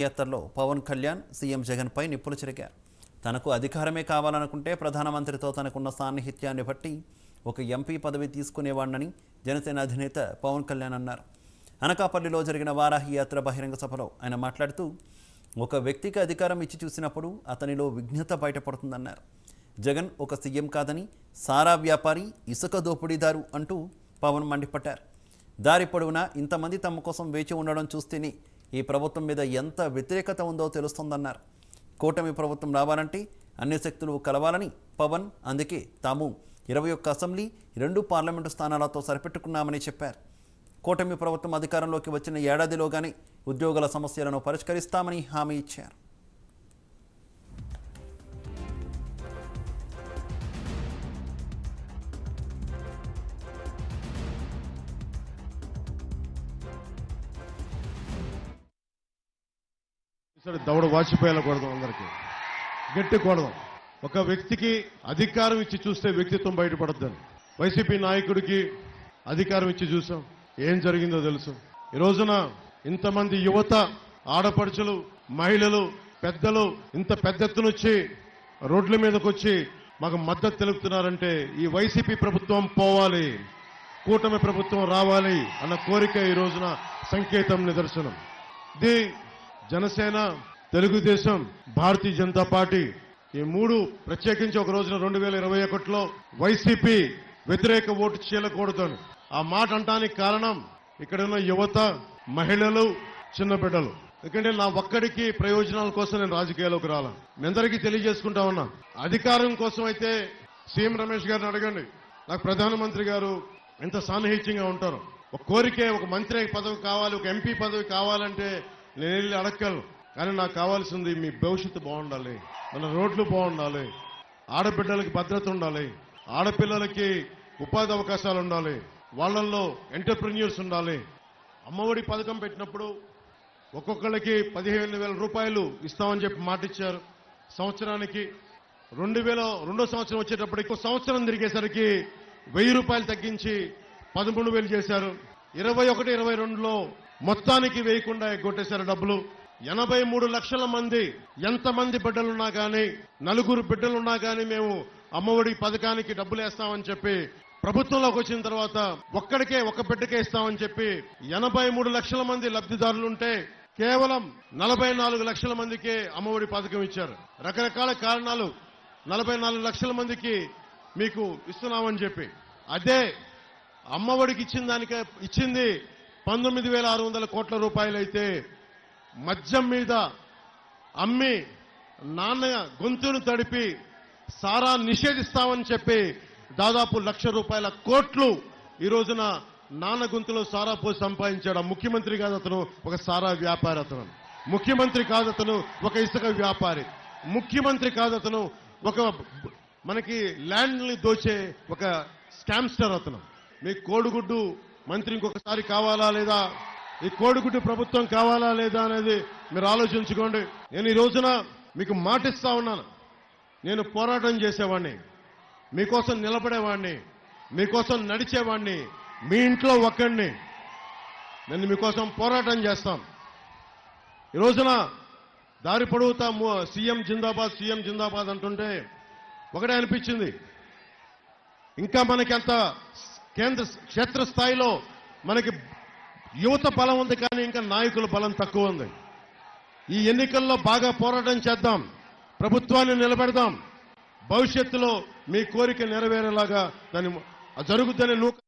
యాత్రలో పవన్ కళ్యాణ్ సీఎం జగన్పై నిప్పులు చెరిగారు. తనకు అధికారమే కావాలనుకుంటే ప్రధానమంత్రితో తనకున్న సాన్నిహిత్యాన్ని బట్టి ఒక ఎంపీ పదవి తీసుకునేవాడినని జనసేన అధినేత పవన్ కళ్యాణ్ అన్నారు. అనకాపల్లిలో జరిగిన వారాహి యాత్ర బహిరంగ సభలో ఆయన మాట్లాడుతూ ఒక వ్యక్తికి అధికారం ఇచ్చి చూసినప్పుడు అతనిలో విఘ్నత బయటపడుతుందన్నారు. జగన్ ఒక సీఎం కాదని సారా వ్యాపారి ఇసుక దోపిడీదారు అంటూ పవన్ మండిపడ్డారు. దారి పొడవునా ఇంతమంది తమ కోసం వేచి ఉండడం చూస్తేనే ఈ ప్రభుత్వం మీద ఎంత వ్యతిరేకత ఉందో తెలుస్తోందన్నారు. కూటమి ప్రభుత్వం రావాలంటే అన్ని శక్తులు కలవాలని పవన్ అందుకే తాము ఇరవై ఒక్క అసెంబ్లీ రెండు పార్లమెంటు స్థానాలతో సరిపెట్టుకున్నామని చెప్పారు. కూటమి ప్రభుత్వం అధికారంలోకి వచ్చిన ఏడాదిలోగానే ఉద్యోగుల సమస్యలను పరిష్కరిస్తామని హామీ ఇచ్చారు. సరే దవడ వాచిపోయేలా కొడదాం అందరికి. గట్టి కొడదాం. ఒక వ్యక్తికి అధికారం ఇచ్చి చూస్తే వ్యక్తిత్వం బయటపడద్దని. వైసీపీ నాయకుడికి అధికారం ఇచ్చి చూసాం. ఏం జరిగిందో తెలుసు. ఈ రోజున ఇంతమంది యువత ఆడపడుచులు మహిళలు పెద్దలు ఇంత పెద్ద ఎత్తున వచ్చి రోడ్ల మీదకి వచ్చి మాకు మద్దతు తెలుపుతున్నారంటే ఈ వైసీపీ ప్రభుత్వం పోవాలి కూటమి ప్రభుత్వం రావాలి అన్న కోరిక ఈ రోజున సంకేతం నిదర్శనం. ఇది జనసేన తెలుగుదేశం భారతీయ జనతా పార్టీ ఈ మూడు ప్రత్యేకించి ఒక రోజున రెండు వేల ఇరవై ఒకటిలో వైసీపీ వ్యతిరేక ఓటు చీలకూడదని. ఆ మాట అంటానికి కారణం ఇక్కడున్న యువత మహిళలు చిన్న బిడ్డలు. ఎందుకంటే నా ఒక్కడికి ప్రయోజనాల కోసం నేను రాజకీయాల్లోకి రాలా. మీ అందరికీ తెలియజేసుకుంటా ఉన్నా. అధికారం కోసం అయితే సీఎం రమేష్ గారిని అడగండి. నాకు ప్రధానమంత్రి గారు ఎంత సాన్నిహిత్యంగా ఉంటారు? ఒక కోరికే ఒక మంత్రి పదవి కావాలి ఒక ఎంపీ పదవి కావాలంటే నేను వెళ్ళి అడక్కలు కానీ నాకు కావాల్సింది మీ భవిష్యత్తు బాగుండాలి. మన రోడ్లు బాగుండాలి. ఆడబిడ్డలకి భద్రత ఉండాలి. ఆడపిల్లలకి ఉపాధి అవకాశాలు ఉండాలి. వాళ్ళల్లో ఎంటర్ప్రెన్యూర్స్ ఉండాలి. అమ్మఒడి పథకం పెట్టినప్పుడు ఒక్కొక్కళ్ళకి పదిహేను వేల రూపాయలు ఇస్తామని చెప్పి మాట ఇచ్చారు సంవత్సరానికి రెండు వేల రెండో సంవత్సరం వచ్చేటప్పటికి సంవత్సరం తిరిగేసరికి వెయ్యి రూపాయలు తగ్గించి పదమూడు వేలు చేశారు. ఇరవై ఒకటి ఇరవై రెండులో మొత్తానికి వేయకుండా ఎగ్గొట్టేశారు డబ్బులు. ఎనభై మూడు లక్షల మంది ఎంతమంది బిడ్డలున్నా కానీ నలుగురు బిడ్డలున్నా కానీ మేము అమ్మఒడి పథకానికి డబ్బులు వేస్తామని చెప్పి ప్రభుత్వంలోకి వచ్చిన తర్వాత ఒక్కడికే ఒక బిడ్డకే ఇస్తామని చెప్పి ఎనభై మూడు లక్షల మంది లబ్ధిదారులుంటే కేవలం నలభై నాలుగు లక్షల మందికే అమ్మఒడి పథకం ఇచ్చారు. రకరకాల కారణాలు నలభై నాలుగు లక్షల మందికి మీకు ఇస్తున్నామని చెప్పి. అదే అమ్మఒడికి ఇచ్చిన దానికే ఇచ్చింది పంతొమ్మిది వేల ఆరు వందల కోట్ల రూపాయలైతే మద్యం మీద అమ్మి నాన్న గొంతును తడిపి సారా నిషేధిస్తామని చెప్పి దాదాపు లక్ష రూపాయల కోట్లు ఈ రోజున నాన్న గొంతులో సారా పోసి సంపాదించాడు. ముఖ్యమంత్రి కాదు అతను ఒక సారా వ్యాపారి అతను. ముఖ్యమంత్రి కాదు అతను ఒక ఇసుక వ్యాపారి. ముఖ్యమంత్రి కాదు అతను ఒక మనకి ల్యాండ్ని దోచే ఒక స్కామ్స్టర్ అతను. మీ కోడిగుడ్డు మంత్రి ఇంకొకసారి కావాలా లేదా? ఈ కోడిగుడ్డు ప్రభుత్వం కావాలా లేదా అనేది మీరు ఆలోచించుకోండి. నేను ఈ రోజున మీకు మాటిస్తా ఉన్నాను. నేను పోరాటం చేసేవాడిని మీకోసం నిలబడేవాడిని మీకోసం నడిచేవాడిని మీ ఇంట్లో ఒక్కడిని. నేను మీకోసం పోరాటం చేస్తాం. ఈ రోజున దారి పొడుగుతా సీఎం జిందాబాద్ సీఎం జిందాబాద్ అంటుంటే ఒకటే అనిపించింది. ఇంకా మనకి ఎంత కేంద్ర క్షేత్రస్థాయిలో మనకి యువత బలం ఉంది కానీ ఇంకా నాయకుల బలం తక్కువ ఉంది. ఈ ఎన్నికల్లో బాగా పోరాటం చేద్దాం ప్రభుత్వాన్ని నిలబెడదాం భవిష్యత్తులో మీ కోరిక నెరవేరేలాగా దాన్ని జరుగుద్దని నూక